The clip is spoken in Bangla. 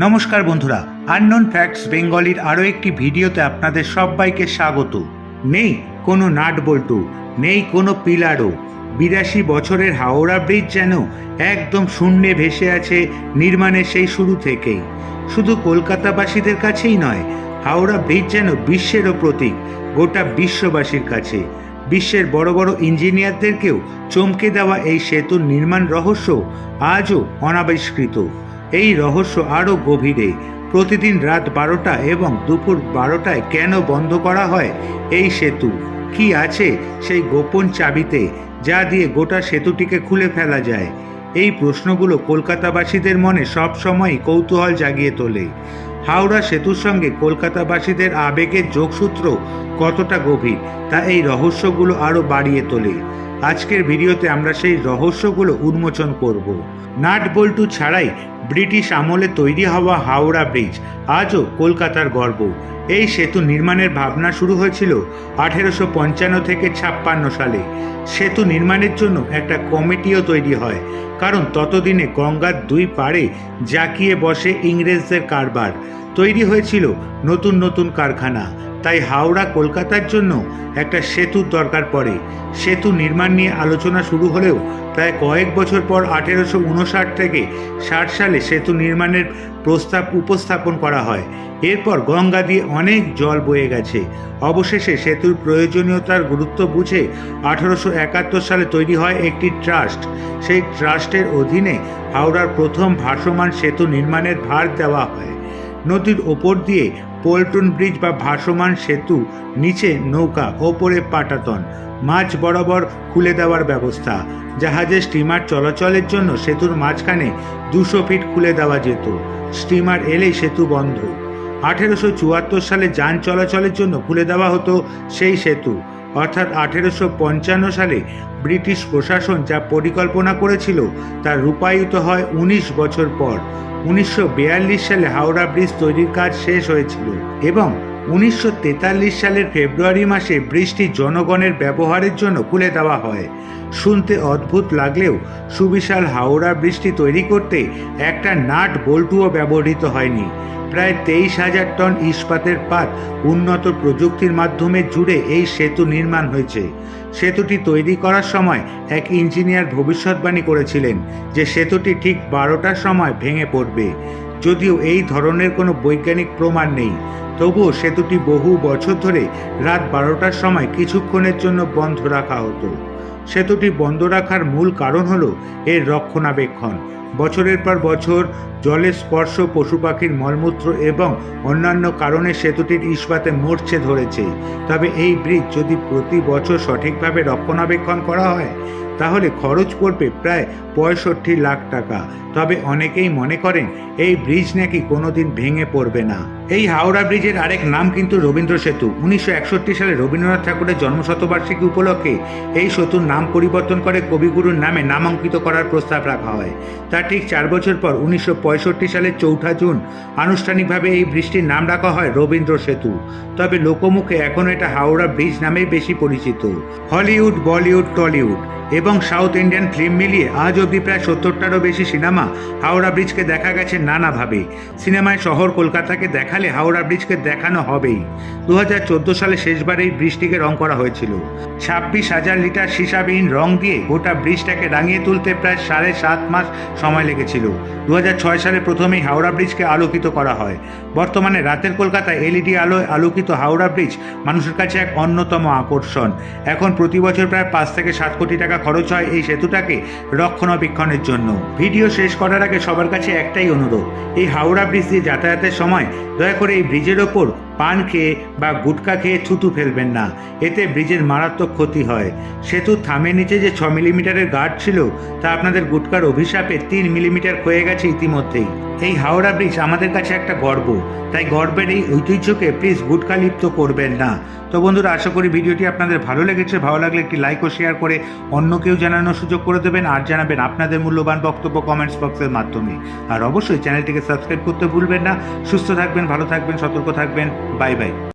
নমস্কার বন্ধুরা আননোন ফ্যাক্টস বেঙ্গলির আরও একটি ভিডিওতে আপনাদের সবাইকে স্বাগত। নেই কোনো নাট বল্টু নেই কোনো পিলারও বিরাশি বছরের হাওড়া ব্রিজ যেন একদম শূন্যে ভেসে আছে নির্মাণের সেই শুরু থেকেই। শুধু কলকাতাবাসীদের কাছেই নয়, হাওড়া ব্রিজ যেন বিশ্বেরও প্রতীক, গোটা বিশ্ববাসীর কাছে। বিশ্বের বড় বড় ইঞ্জিনিয়ারদেরকেও চমকে দেওয়া এই সেতুর নির্মাণ রহস্য আজও অনাবিষ্কৃত। এই রহস্য আরও গভীরে। প্রতিদিন রাত বারোটা এবং দুপুর বারোটায় কেন বন্ধ করা হয়? এই সেতু, কি আছে সেই গোপন চাবিতে যা দিয়ে গোটা সেতুটিকে খুলে ফেলা যায়? এই প্রশ্নগুলো কলকাতাবাসীদের মনে সবসময় কৌতূহল জাগিয়ে তোলে। হাওড়া সেতুর সঙ্গে কলকাতাবাসীদের আবেগের যোগসূত্র কতটা গভীর, তা এই রহস্যগুলো আরও বাড়িয়ে তোলে। আজকের ভিডিওতে আমরা সেই রহস্যগুলো উন্মোচন করব। নাট বল্টু ছাড়াই ব্রিটিশ আমলে তৈরি হওয়া হাওড়া ব্রিজ, আজও কলকাতার গর্ব। এই সেতু নির্মাণের ভাবনা শুরু হয়েছিল আঠেরোশো পঞ্চান্ন থেকে ছাপ্পান্ন সালে। সেতু নির্মাণের জন্য একটা কমিটিও তৈরি হয়, কারণ ততদিনে গঙ্গার দুই পাড়ে জাকিয়ে বসে ইংরেজদের কারবার। তৈরি হয়েছিল নতুন নতুন কারখানা। তাই হাওড়া কলকাতার জন্য একটা সেতুর দরকার পড়ে। সেতু নির্মাণ নিয়ে আলোচনা শুরু হলেও প্রায় কয়েক বছর পর আঠেরোশো উনষাট থেকে ষাট সালে সেতু নির্মাণের প্রস্তাব উপস্থাপন করা হয়। এরপর গঙ্গা দিয়ে অনেক জল বয়ে গেছে। অবশেষে সেতুর প্রয়োজনীয়তার গুরুত্ব বুঝে আঠারোশো একাত্তর সালে তৈরি হয় একটি ট্রাস্ট। সেই ট্রাস্টের অধীনে হাওড়ার প্রথম ভাসমান সেতু নির্মাণের ভার দেওয়া হয়। নদীর ওপর দিয়ে পোল্টন ব্রিজ বা ভাসমান সেতু নিচে নৌকা ওপরে পাটাতন। মাঝ বরাবর খুলে দেওয়ার ব্যবস্থা। জাহাজে স্টিমার চলাচলের জন্য সেতুর মাঝখানে দুশো ফিট খুলে দেওয়া যেত। স্টিমার এলেই সেতু বন্ধ। আঠেরোশো চুয়াত্তর সালে যান চলাচলের জন্য খুলে দেওয়া হতো সেই সেতু। অর্থাৎ আঠেরোশো পঞ্চান্ন সালে ব্রিটিশ প্রশাসন যা পরিকল্পনা করেছিল তা রূপায়িত হয় উনিশ বছর পর। উনিশশো সালে হাওড়া ব্রিজ তৈরির কাজ শেষ হয়েছিল এবং উনিশশো তেতাল্লিশ সালের ফেব্রুয়ারি মাসে ব্রিজটি জনগণের ব্যবহারের জন্য খুলে দেওয়া হয়। শুনতে অদ্ভুত লাগলেও সুবিশাল হাওড়া ব্রিজটি তৈরি করতে একটা নাট বল্টুও ব্যবহৃত হয়নি। প্রায় তেইশ হাজার টন ইস্পাতের পাত উন্নত প্রযুক্তির মাধ্যমে জুড়ে এই সেতু নির্মাণ হয়েছে। সেতুটি তৈরি করার সময় এক ইঞ্জিনিয়ার ভবিষ্যৎবাণী করেছিলেন যে সেতুটি ঠিক বারোটার সময় ভেঙে পড়বে। যদিও এই ধরনের কোনো বৈজ্ঞানিক প্রমাণ নেই, তবুও সেতুটি বহু বছর ধরে রাত বারোটার সময় কিছুক্ষণের জন্য বন্ধ রাখা হতো। সেতুটি বন্ধ রাখার মূল কারণ হল এর রক্ষণাবেক্ষণ। বছরের পর বছর জলের স্পর্শ পশু পাখির মলমূত্র এবং অন্যান্য কারণে সেতুটির ইস্পাতে মরছে ধরেছে। তবে এই ব্রিজ যদি প্রতি বছর সঠিকভাবে রক্ষণাবেক্ষণ করা হয় তাহলে খরচ পড়বে প্রায় পঁয়ষট্টি লাখ টাকা। তবে অনেকেই মনে করেন, এই ব্রিজ নাকি কোনোদিন ভেঙে পড়বে না। এই হাওড়া ব্রিজের আরেক নাম কিন্তু রবীন্দ্র সেতু। উনিশশো একষট্টি সালে রবীন্দ্রনাথ ঠাকুরের জন্মশতবার্ষিকী উপলক্ষে এই সেতুর নাম পরিবর্তন করে কবিগুরুর নামে নামাঙ্কিত করার প্রস্তাব রাখা হয়। তার ঠিক চার বছর পর উনিশশো সালের চৌঠা জুন আনুষ্ঠানিকভাবে এই ব্রিজটির নাম রাখা হয় রবীন্দ্র সেতু। তবে লোকমুখে এখন এটা হাওড়া ব্রিজ নামেই বেশি পরিচিত। হলিউড, বলিউড, টলিউড এবং সাউথ ইন্ডিয়ান ফিল্ম মিলিয়ে আজ অবধি প্রায় সত্তরটারও বেশি সিনেমা হাওড়া ব্রিজকে দেখা গেছে নানাভাবে। সিনেমায় শহর কলকাতাকে দেখালে হাওড়া ব্রিজকে দেখানো হবেই। দুহাজার চোদ্দ সালে শেষবার এই ব্রিজটিকে রং করা হয়েছিল। ছাব্বিশ হাজার লিটার সীসাবিহীন রং দিয়ে গোটা ব্রিজটাকে রাঙিয়ে তুলতে প্রায় সাড়ে সাত মাস সময় লেগেছিল। দু হাজার ছয় সালে প্রথমেই হাওড়া ব্রিজকে আলোকিত করা হয়। বর্তমানে রাতের কলকাতায় এলইডি আলোয় আলোকিত হাওড়া ব্রিজ মানুষের কাছে এক অন্যতম আকর্ষণ। এখন প্রতি বছর প্রায় পাঁচ থেকে সাত কোটি টাকা খরচ হয় এই সেতুটাকে রক্ষণাবেক্ষণের জন্য। ভিডিও শেষ করার আগে সবার কাছে একটাই অনুরোধ, এই হাওড়া ব্রিজ দিয়ে যাতায়াতের সময় দয়া করে এই ব্রিজের ওপর পান খেয়ে বা গুটকা খেয়ে থুতু ফেলবেন না। এতে ব্রিজের মারাত্মক ক্ষতি হয়। সেতুর থামের নিচে যে ছ মিলিমিটারের গার্ড ছিল, তা আপনাদের গুটকার অভিশাপে তিন মিলিমিটার ক্ষয়ে গেছে ইতিমধ্যেই। এই হাওড়া ব্রিজ আমাদের কাছে একটা গর্ব। তাই গর্বের এই ঐতিহ্যকে প্লিজ গুটকা লিপ্ত করবেন না। তো বন্ধুরা, আশা করি ভিডিওটি আপনাদের ভালো লেগেছে। ভালো লাগলে একটি লাইক ও শেয়ার করে অন্য কেউ জানানোর সুযোগ করে দেবেন আর জানাবেন আপনাদের মূল্যবান বক্তব্য কমেন্টস বক্সের মাধ্যমে। আর অবশ্যই চ্যানেলটিকে সাবস্ক্রাইব করতে ভুলবেন না। সুস্থ থাকবেন, ভালো থাকবেন, সতর্ক থাকবেন। 拜拜。